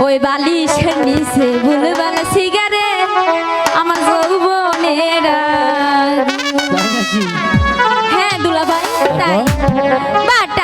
ওই বালিশের নিচে ভুলবেন সিগারেট আমার যৌবনের হ্যাঁ দুলাভাই বাট